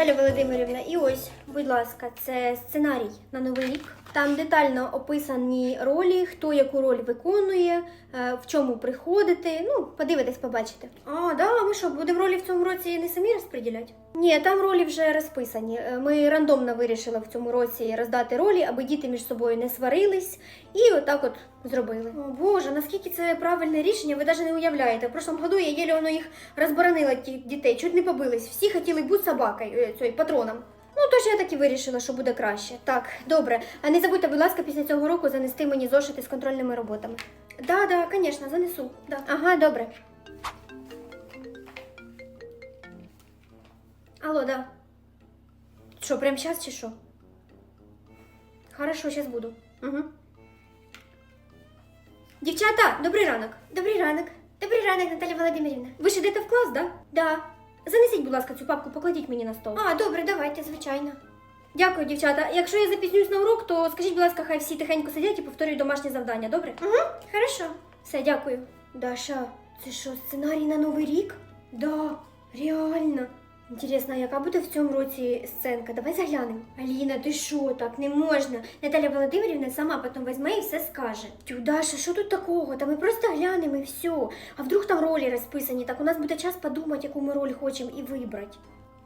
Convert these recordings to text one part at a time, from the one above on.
Наталя Володимирівна, і ось, будь ласка, це сценарій на новий рік. Там детально описані ролі, хто яку роль виконує, е, в чому приходити. Ну, подивитись, побачите. А, да, ми що, будемо ролі в цьому році не самі розподіляти? Ні, там ролі вже розписані. Е, Ми рандомно вирішили в цьому році роздати ролі, аби діти між собою не сварились, і отак от зробили. О Боже, наскільки це правильне рішення, ви навіть не уявляєте. В прошлому году я єлі воно їх розборонила тих дітей, чуть не побились. Всі хотіли бути собакою, е, цією патроном. Ну, тож я так і вирішила, що буде краще. Так, добре. А не забудьте, будь ласка, після цього року занести мені зошити з контрольними роботами. Да, да, звісно, занесу. Да. Ага, добре. Алло, да. Що, прямо зараз чи що? Хорошо, зараз буду. Угу. Дівчата, добрий ранок. Добрий ранок. Добрий ранок, Наталя Володимирівна. Ви ж йдете в клас, да? Да. Занесіть, будь ласка, цю папку, покладіть мені на стол. А, добре, давайте, звичайно. Дякую, дівчата. Якщо я запізнюсь на урок, то скажіть, будь ласка, хай всі тихенько сидять і повторюють домашнє завдання, добре? Угу, хорошо. Все, дякую. Даша, це що, сценарій на новий рік? Да, реально. Інтересно, яка буде в цьому році сценка? Давай заглянемо. Аліна, ти що, так не можна. Наталя Володимирівна сама потім візьме і все скаже. Тю, Даша, що тут такого? Та ми просто глянемо і все. А вдруг там ролі розписані, так у нас буде час подумати, яку ми роль хочемо і вибрати.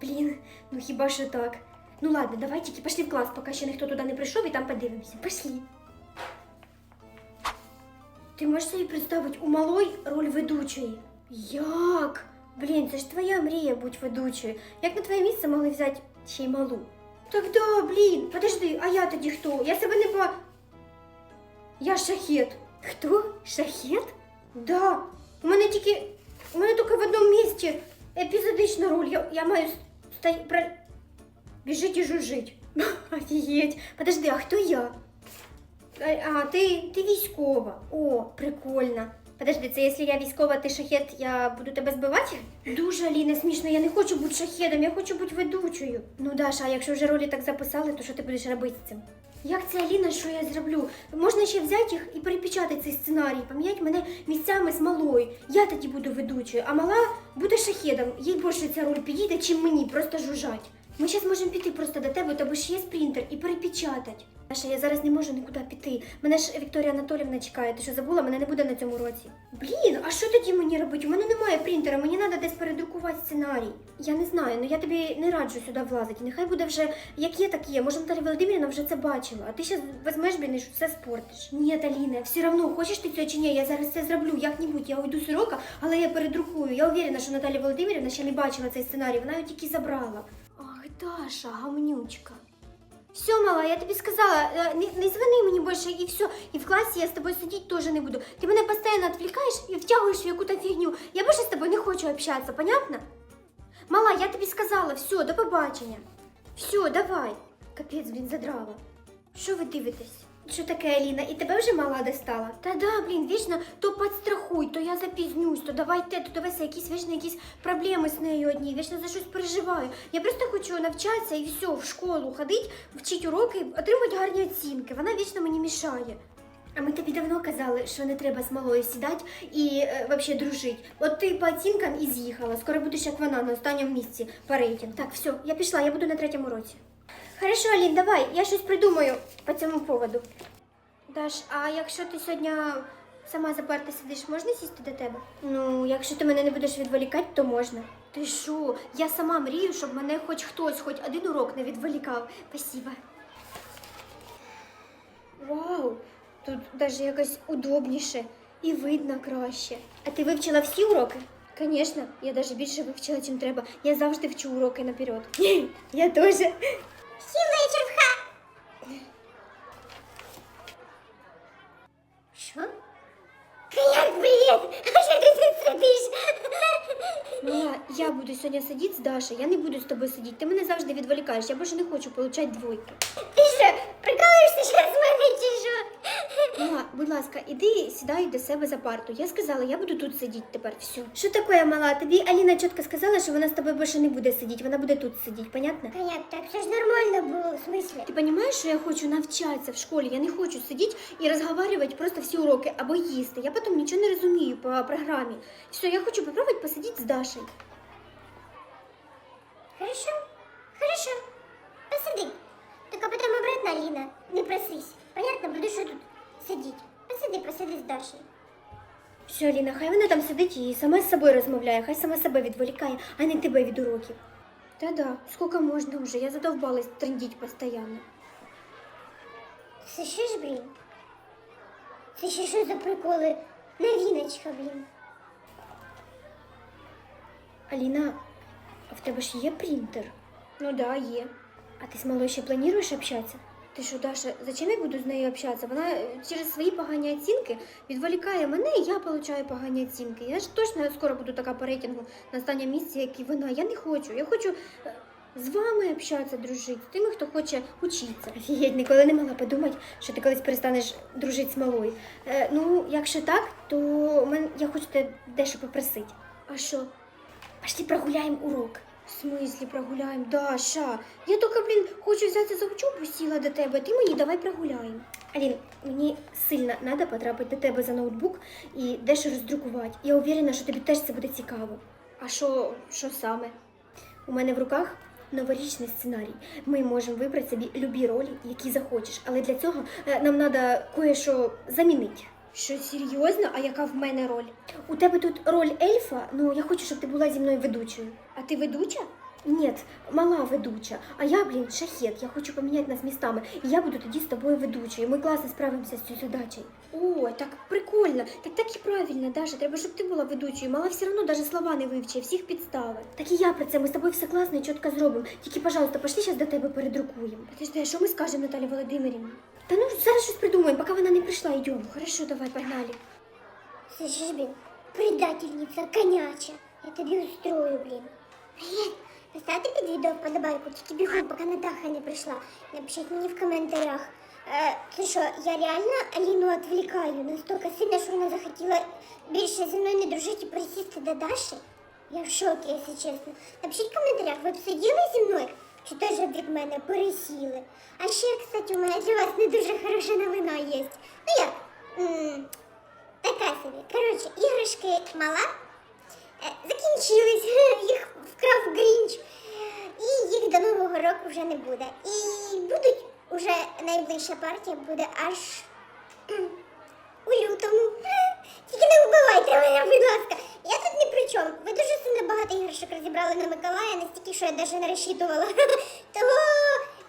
Блін, ну хіба що так? Ну ладно, давай тільки пішли в клас, поки ще ніхто туди не прийшов і там подивимося. Пішли. Ти можеш собі представити у малої роль ведучої? Як? Блін, це ж твоя мрія бути ведучою. Як на твоє місце могли взяти ще й малу? Так да, блін, подожди, а я тоді хто? Я себе не по. Я шахет. Хто? Шахет? Да. У мене тільки. У мене тільки в одному місці епізодична роль. Я, я маю стай... Про... Біжить і жужжить. Офігеть. Подожди, а хто я? А, а ти, ти військова. О, прикольно. Подожди, це якщо я військова, ти шахет, я буду тебе збивати? Дуже Аліна, смішно, я не хочу бути шахедом, я хочу бути ведучою. Ну, Даша, а якщо вже ролі так записали, то що ти будеш робити з цим? Як це Аліна, що я зроблю? Можна ще взяти їх і перепечатати цей сценарій, поміняти мене місцями з малою. Я тоді буду ведучою, а мала буде шахедом. Їй більше ця роль підійде, чим мені, просто жужжать. Ми зараз можемо піти просто до тебе, тебе ж є принтер, і перепечатати. Даша, я зараз не можу нікуди піти. Мене ж Вікторія Анатолівна чекає. Ти що забула? Мене не буде на цьому році. Блін, а що тоді мені робити? У мене немає принтера, мені треба десь передрукувати сценарій. Я не знаю, ну я тобі не раджу сюди влазити. Нехай буде вже як є, так є. Може, Наталя Володимирівна вже це бачила, а ти зараз візьмеш, блін, і все спортиш. Ні, Аліна, все одно, хочеш ти це чи ні, я зараз це зроблю як-небудь. Я уйду з але я передрукую. Я уверена, що Наталя Володимирівна ще не бачила цей сценарій, вона його тільки забрала. Даша, гамнючка. Все, мала, я тобі сказала, е, не, не звони мені більше і все. І в класі я з тобою сидіти теж не буду. Ти мене постійно відвлікаєш і втягуєш в яку-то фігню. Я більше з тобою не хочу общатися, понятно? Мала, я тобі сказала, все, до побачення. Все, давай. Капець, блін, задрала. Що ви дивитесь? Що таке, Аліна? І тебе вже мала достала? Та да, блін, вічно то підстрахуй, то я запізнюсь, то давай те, то давай все, якісь вічно якісь проблеми з нею одні, вічно за щось переживаю. Я просто хочу навчатися і все, в школу ходити, вчити уроки, отримати гарні оцінки. Вона вічно мені мішає. А ми тобі давно казали, що не треба з малою сідати і е, взагалі дружити. От ти по оцінкам і з'їхала. Скоро будеш як вона на останньому місці по рейтингу. Так, все, я пішла, я буду на третьому році. Хорошо, Алін, давай, я щось придумаю по цьому поводу. Даш, а якщо ти сьогодні сама заперта сидиш, можна сісти до тебе? Ну, якщо ти мене не будеш відволікати, то можна. Ти що? Я сама мрію, щоб мене хоч хтось, хоч один урок не відволікав. Спасибо. Вау, тут навіть якось удобніше і видно краще. А ти вивчила всі уроки? Звісно, я навіть більше вивчила, чим треба. Я завжди вчу уроки наперед. Я теж. Всім вечір в ха. Що? Як блін? А що ти тут сидиш? Мала, я буду сьогодні сидіти з Дашею, я не буду з тобою сидіти. Ти мене завжди відволікаєш, я більше не хочу отримати двойки. Ти що, прикалуєшся зараз з мене чи що? Мала, будь ласка, іди сідай до себе за парту. Я сказала, я буду тут сидіти тепер. Все. Що таке, мала? Тобі Аліна чітко сказала, що вона з тобою більше не буде сидіти, вона буде тут сидіти, понятно? Коняк, так все ж нормально було, в смислі? Ти розумієш, що я хочу навчатися в школі? Я не хочу сидіти і розговорювати просто всі уроки або їсти. Я потім нічого не розумію по програмі. Все, я хочу попробувати посидіти з Дашею. Все, Аліна, хай вона там сидить і сама з собою розмовляє, хай сама себе відволікає, а не тебе від уроків. Та-да, скільки можна вже, я задовбалась трендіть постійно. Це що ж, блін? Це ще що за приколи? Новіночка, блін. Аліна, а в тебе ж є принтер? Ну да, є. А ти з малою ще плануєш общатися? Ти що, Даша, зачем я буду з нею общатися? Вона е, через свої погані оцінки відволікає мене, і я получаю погані оцінки. Я ж точно скоро буду така по рейтингу на останньому місці, як і вона. Я не хочу. Я хочу е, з вами общатися, дружити, з тими, хто хоче учитися. Офігеть, ніколи не могла подумати, що ти колись перестанеш дружити з малою. Е, ну, якщо так, то мен- я хочу тебе дещо попросити. А що? Пошли прогуляем урок. В смысле прогуляем? Даша, я только, блін, хочу взяти за учебу, сіла до тебе, ти мені давай прогуляємо. Алін, мені сильно треба потрапити до тебе за ноутбук і дещо роздрукувати. Я уверена, що тобі теж це буде цікаво. А що, що саме? У мене в руках новорічний сценарій. Ми можемо вибрати собі любі ролі, які захочеш, але для цього е, нам треба кое-що замінити. Що серйозно? А яка в мене роль? У тебе тут роль ельфа, ну я хочу, щоб ти була зі мною ведучою. А ти ведуча? Ні, мала ведуча. А я, блін, шахет. Я хочу поміняти нас містами. І я буду тоді з тобою ведучою. Ми класно справимося з цією задачею. О, так прикольно. Так так і правильно, Даша. Треба, щоб ти була ведучою. Мала все одно навіть слова не вивчив, всіх підстави. Так і я про це. Ми з тобою все класно і чітко зробимо. Тільки, пожалуйста, пошли зараз до тебе передрукуємо. Подожди, а що ми скажемо Наталі Володимирівні? Та ну зараз щось придумаємо, поки вона не прийшла, йдемо. Хорошо, давай, погнали. Це ж, блін, предательниця, коняча. Я тобі устрою, блін. Привіт. Поставте під відео вподобайку, тільки бігом, поки Натаха не прийшла. Напишіть мені в коментарях. Е, це що, я реально Аліну відвлікаю настільки сильно, що вона захотіла більше зі мною не дружити і присісти до Даші? Я в шокі, якщо чесно. Напишіть в коментарях, ви б сиділи зі мною? Чи теж від мене пересіли? А ще, кстати, у мене для вас не дуже хороша новина є. Ну як? М, Така собі. Коротше, іграшки мала е, закінчились, їх вкрав Грінч. І їх до Нового року вже не буде. І будуть уже найближча партія буде аж у лютому. Тільки не вбивайте мене, будь ласка. Я тут ні при чому. Ви дуже сильно багато іграшок розібрали на Миколая, що я навіть не розчитувала. Того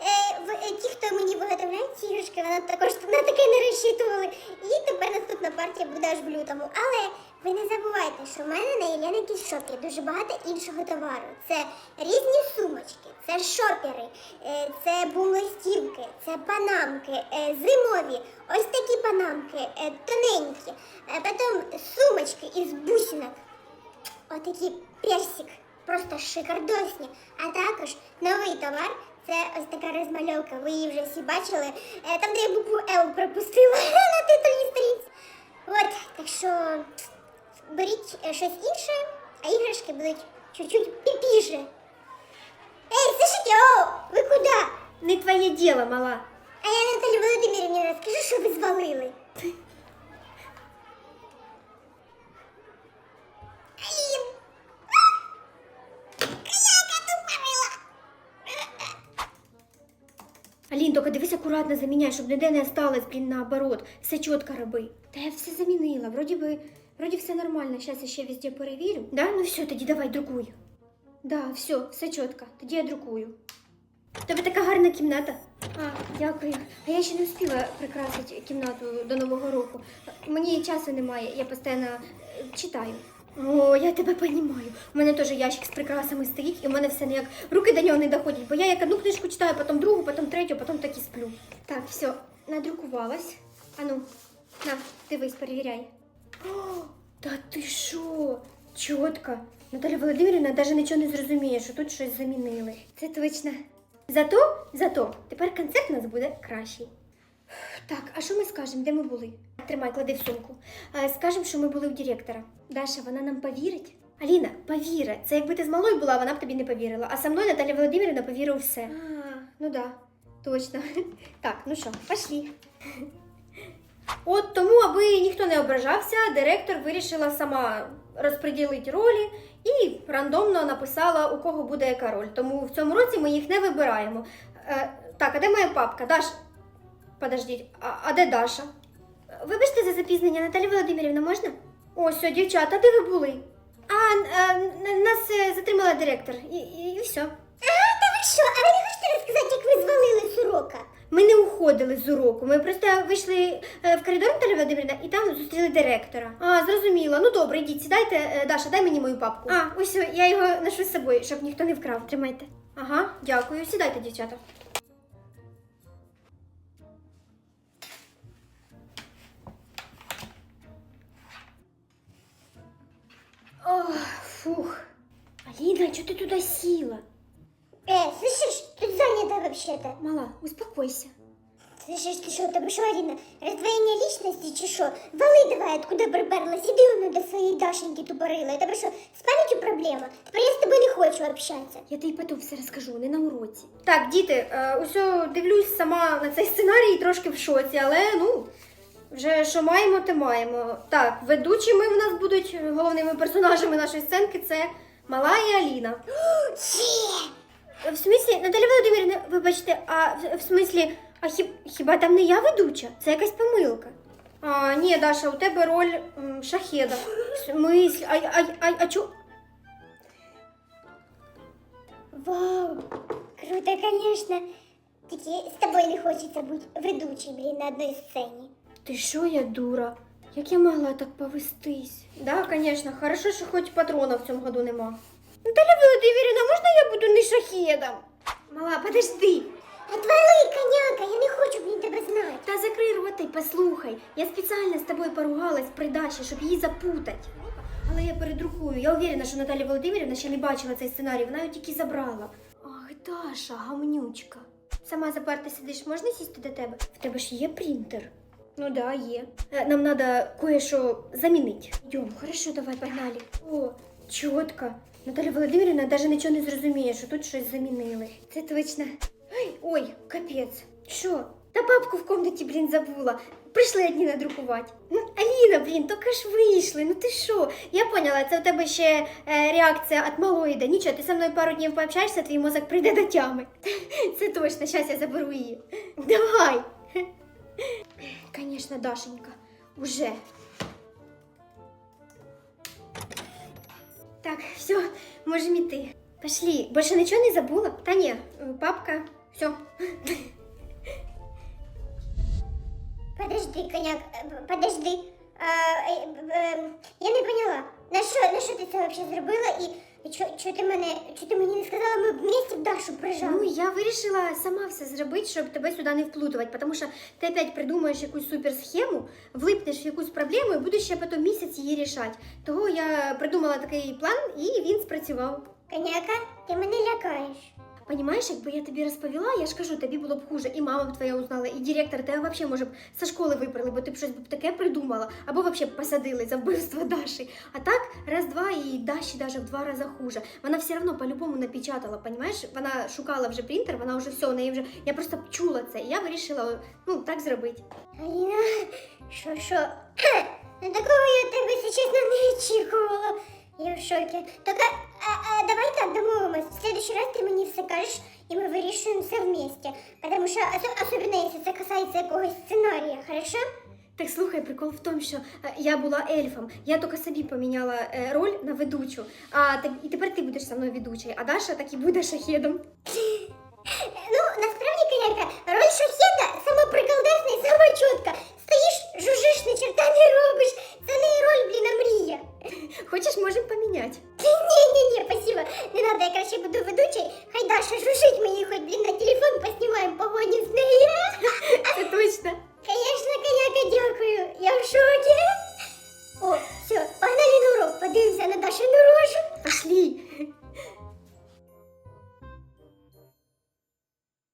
е, е, ті, хто мені виготовляють ці іграшки, вона також на таке не розчитували. І тепер наступна партія буде аж в лютому. Але ви не забувайте, що в мене на Єлена Кішопі дуже багато іншого товару. Це різні сумочки, це шопери, е, це бумлистівки, це панамки, е, зимові, ось такі панамки, тоненькі, потім сумочки із бусинок. Отакі персик, просто шикардосні. А також новий товар. Це ось така розмальовка, ви її вже всі бачили. Е, Там, де я букву Л пропустила на титульній сторінці. От, так що беріть е, щось інше, а іграшки будуть чуть-чуть піпіше. Ей, слушайте, о, ви куди? Не твоє діло, мала. А я Наталі Володимирівні розкажу, що ви звалили. тільки дивись акуратно заміняй, щоб ніде не осталось, блін, наоборот. Все чітко роби. Та я все замінила. Вроді би, вроді все нормально. Зараз я ще везде перевірю. Да? Ну все, тоді давай друкуй. Да, все, все чітко. Тоді я друкую. В Тебе така гарна кімната. А, дякую. А я ще не встигла прикрасити кімнату до Нового року. Мені часу немає, я постійно е, читаю. О, я тебе розумію. У мене теж ящик з прикрасами стоїть, і в мене все ніяк руки до нього не доходять, бо я як одну книжку читаю, потім другу, потім третю, потім так і сплю. Так, все, надрукувалась. Ану, на, дивись, перевіряй. О, та ти що? Чітко. Наталя Володимирівна навіть нічого не зрозуміє, що тут щось замінили. Це точно. Зато, зато, тепер концерт у нас буде кращий. Так, а що ми скажемо, де ми були? Тримай, клади в сумку. Скажемо, що ми були у директора. Даша, вона нам повірить? Аліна, повірить. Це якби ти з малою була, вона б тобі не повірила. А со мною Наталя Володимирівна повірила у все. А, ну да, точно. Так, ну що, пошли. От тому, аби ніхто не ображався, директор вирішила сама розподілити ролі і рандомно написала, у кого буде яка роль. Тому в цьому році ми їх не вибираємо. Е, так, а де моя папка? Даш? Подождіть, а, а де Даша? Вибачте за запізнення, Наталя Володимирівна, можна? О, дівчата, де ви були? А, а н- нас е, затримала директор. І, і, і все. А, та ви що? А ви не хочете розказати, як ви звалили з урока? Ми не уходили з уроку. Ми просто вийшли е, в коридор Наталя Володимирівна і там зустріли директора. А, зрозуміло. Ну добре, йдіть, сідайте. Е, Даша, дай мені мою папку. А, ось я його ношу з собою, щоб ніхто не вкрав. Тримайте. Ага, дякую. Сідайте, дівчата. Аліна, чого ти туди сіла? Э, слышишь, тут занято вообще-то. Мала, успокойся. Слышишь, ты что, тебе що, Аліна, роздвоєння лічності чи що? Вали давай, откуда приперлась, іди воно до своєї Дашеньки тупорила. Тебе що, з пам'яттю проблема? Тепер я з тобою не хочу общатися. Я тобі потім все розкажу, не на уроці. Так, діти, е, усьо дивлюсь сама на цей сценарій трошки в шоці, але ну, вже що маємо, те маємо. Так, ведучими в нас будуть е, головними персонажами нашої сценки це Мала і Аліна. Є! Е, В смислі, Наталя Володимирівна, вибачте, а в, в смислі, а хіб, хіба там не я ведуча? Це якась помилка. А, ні, Даша, у тебе роль м, шахеда. В смислі, а, а, а, а чо? Вау, круто, конечно. Тільки з тобою не хочеться бути ведучий, блін, на одній сцені. Ти що, я дура? Як я могла так повестись? Да, конечно, хорошо, що хоч патрона в цьому году нема. Наталя Володимирівна, можна я буду не шахедом? Мала, подожди. Отвали, коняка, я не хочу, блін, тебе знати. Та закрий рота й послухай. Я спеціально з тобою поругалась при Даші, щоб її запутати. Але я передрукую. Я уверена, що Наталя Володимирівна ще не бачила цей сценарій, вона його тільки забрала. Ах, Даша, гамнючка. Сама заперти сидиш, можна сісти до тебе? В тебе ж є принтер. Ну да, є. Е, Нам треба кое-що замінити. Йдем, хорошо, давай, погнали. О, чітко. Наталя Володимирівна навіть нічого не зрозуміє, що тут щось замінили. Це точно. Ой, ой, капець. Що? Та папку в комнаті, блін, забула. Прийшли одні надрукувати. Ну, Аліна, блін, тільки ж вийшли. Ну ти що? Я поняла, це у тебе ще е, реакція від малоїда. Нічого, ти зі мною пару днів пообщаєшся, твій мозок прийде до тями. Це точно, зараз я заберу її. Давай. Конечно, Дашенька, уже. Так, все, можем идти. Пошли. Больше ничего не забыла? Та не, э, папка, все. Подожди, коняк, е, подожди. А, е, я не поняла, на що, на що ти це взагалі зробила і, і чо, чо ти мене, чо ти мені не сказала, ми вместе в Дашу прижали? Ну, я вирішила сама все зробити, щоб тебе сюди не вплутувати, тому що ти опять придумаєш якусь суперсхему, влипнеш в якусь проблему і будеш ще потім місяць її рішати. Того я придумала такий план і він спрацював. Коняка, ти мене лякаєш. Понімаєш, якби я тобі розповіла, я ж кажу, тобі було б хуже, і мама б твоя узнала, і директор тебе взагалі може б зі школи виперли, бо ти б щось б таке придумала, або взагалі б посадили за вбивство Даші. А так, раз-два і Даші навіть в два рази хуже. Вона все одно по-любому напечатала, понімаєш? Вона шукала вже принтер, вона вже все, неї вже. Я просто чула це, і я вирішила ну так зробити. Аліна, що, що? Такого я тебе, чесно, не очікувала. Я в шокі. Так, а, а, а, давай так домовимось. В следующий раз ти мені все кажеш, і ми вирішуємо все вместе. Потому що, особливо, якщо це касається якогось сценарія, хорошо? Так слухай, прикол в тому, що е, я була ельфом. Я тільки собі поміняла е, роль на ведучу. А те- і тепер ти будеш зі мною ведучою, а Даша так і буде шахедом. Ну, насправді, коняка, роль шахеда сама приколдесна і сама